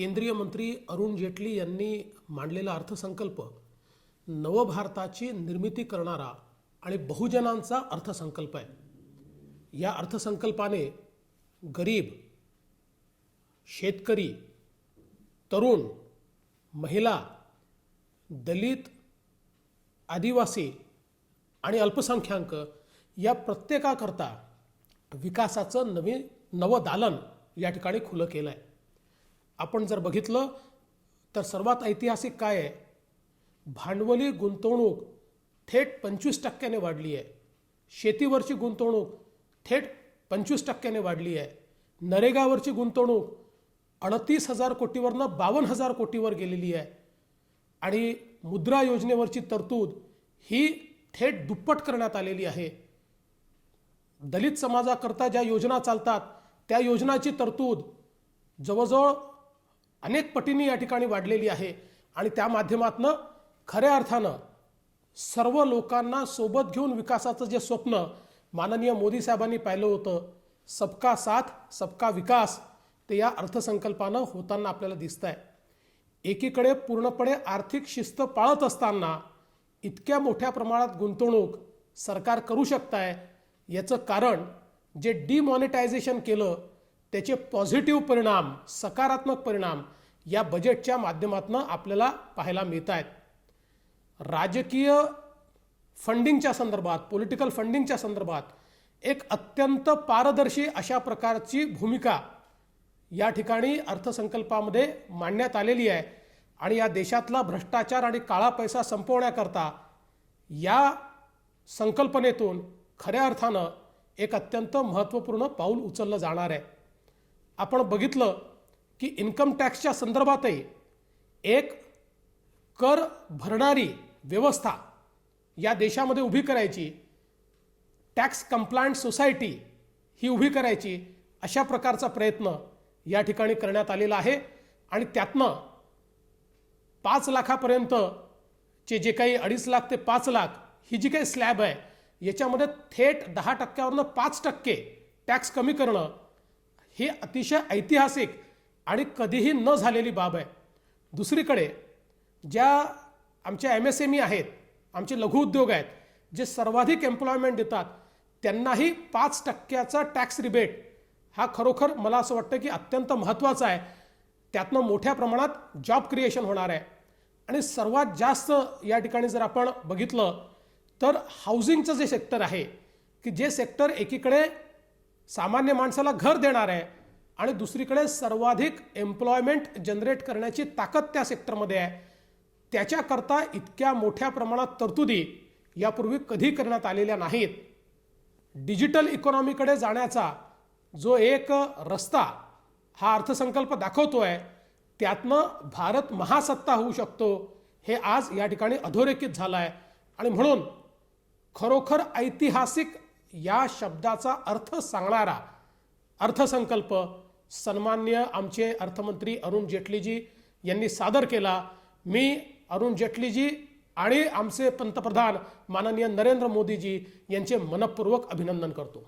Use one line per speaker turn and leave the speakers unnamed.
केंद्रीय मंत्री अरुण जेटली यांनी मांडलेला अर्थसंकल्प नवभारताची निर्मिती करणारा आणि बहुजनांचा अर्थसंकल्प आहे. या अर्थसंकल्पाने गरीब शेतकरी तरुण महिला दलित आदिवासी आणि अल्पसंख्याक या प्रत्येकाकरता विकासाचं नवीन नवं दालन या ठिकाणी खुलं केलं आहे आपण जर बघितलं तर सर्वात ऐतिहासिक काय आहे? भांडवली गुंतवणूक थेट पंचवीस टक्क्याने वाढली आहे. शेतीवरची गुंतवणूक थेट पंचवीस टक्क्याने वाढली आहे. नरेगावरची गुंतवणूक अडतीस हजार कोटीवरनं बावन्न हजार कोटीवर गेलेली आहे. आणि मुद्रा योजनेवरची तरतूद ही थेट दुप्पट करण्यात आलेली आहे. दलित समाजाकरता ज्या योजना चालतात त्या योजनाची तरतूद जवळजवळ अनेक पटींनी या ठिकाणी वाढलेली आहे. आणि त्या माध्यमातनं खऱ्या अर्थानं सर्व लोकांना सोबत घेऊन विकासाचं जे स्वप्न माननीय मोदी साहेबांनी पाहिलं होतं सबका साथ सबका विकास ते या अर्थसंकल्पानं होताना आपल्याला दिसत आहे एकीकडे पूर्णपणे आर्थिक शिस्त पाळत असताना इतक्या मोठ्या प्रमाणात गुंतवणूक सरकार करू शकत आहे याचं कारण जे डिमॉनिटायझेशन केलं त्याचे पॉझिटिव्ह परिणाम सकारात्मक परिणाम या बजेटच्या माध्यमातून आपल्याला पाहायला मिळत आहेत राजकीय फंडिंगच्या संदर्भात पॉलिटिकल फंडिंगच्या संदर्भात एक अत्यंत पारदर्शी अशा प्रकारची भूमिका या ठिकाणी अर्थसंकल्पामध्ये मांडण्यात आलेली आहे. आणि या देशातला भ्रष्टाचार आणि काळा पैसा संपवण्याकरता या संकल्पनेतून खऱ्या अर्थानं एक अत्यंत महत्त्वपूर्ण पाऊल उचललं जाणार आहे. आपण बघितलं की इन्कम टॅक्सच्या संदर्भातही एक कर भरणारी व्यवस्था या देशामध्ये उभी करायची टॅक्स कंप्लायंट सोसायटी ही उभी करायची अशा प्रकारचा प्रयत्न या ठिकाणी करण्यात आलेला आहे. आणि त्यातनं पाच लाखापर्यंतचे जे काही अडीच लाख ते पाच लाख ही जी काही स्लॅब आहे याच्यामध्ये थेट दहा टक्क्यावरनं पाच टक्के टॅक्स कमी करणं ही अतिशय ऐतिहासिक आणि कधीही न झालेली बाब आहे. दुसरीकडे ज्या आमच्या एम एस एम ई आहेत आमचे लघुउद्योग आहेत जे सर्वाधिक एम्प्लॉयमेंट देतात त्यांनाही पाच टक्क्याचा टॅक्स रिबेट हा खरोखर मला असं वाटतं की अत्यंत महत्त्वाचा आहे. त्यातनं मोठ्या प्रमाणात जॉब क्रिएशन होणार आहे. आणि सर्वात जास्त या ठिकाणी जर आपण बघितलं तर हाऊसिंगचं जे सेक्टर आहे की जे सेक्टर एकीकडे सामान्य माणसाला घर देणार आहे आणि दुसरीकडे सर्वाधिक एम्प्लॉयमेंट जनरेट करण्याची ताकद त्या सेक्टरमध्ये आहे. त्याच्याकरता इतक्या मोठ्या प्रमाणात तरतुदी यापूर्वी कधी करण्यात आलेल्या नाहीत. डिजिटल इकॉनॉमीकडे जाण्याचा जो एक रस्ता हा अर्थसंकल्प दाखवतो आहे त्यातनं भारत महासत्ता होऊ शकतो हे आज या ठिकाणी अधोरेखित झालं आहे आणि म्हणून खरोखर ऐतिहासिक या शब्दाचा अर्थ सांगणारा अर्थसंकल्प सन्मान्य आमचे अर्थमंत्री अरुण जेटलीजी यांनी सादर केला. मी अरुण जेटलीजी आणि आमचे पंतप्रधान माननीय नरेंद्र मोदीजी यांचे मनपूर्वक अभिनंदन करतो.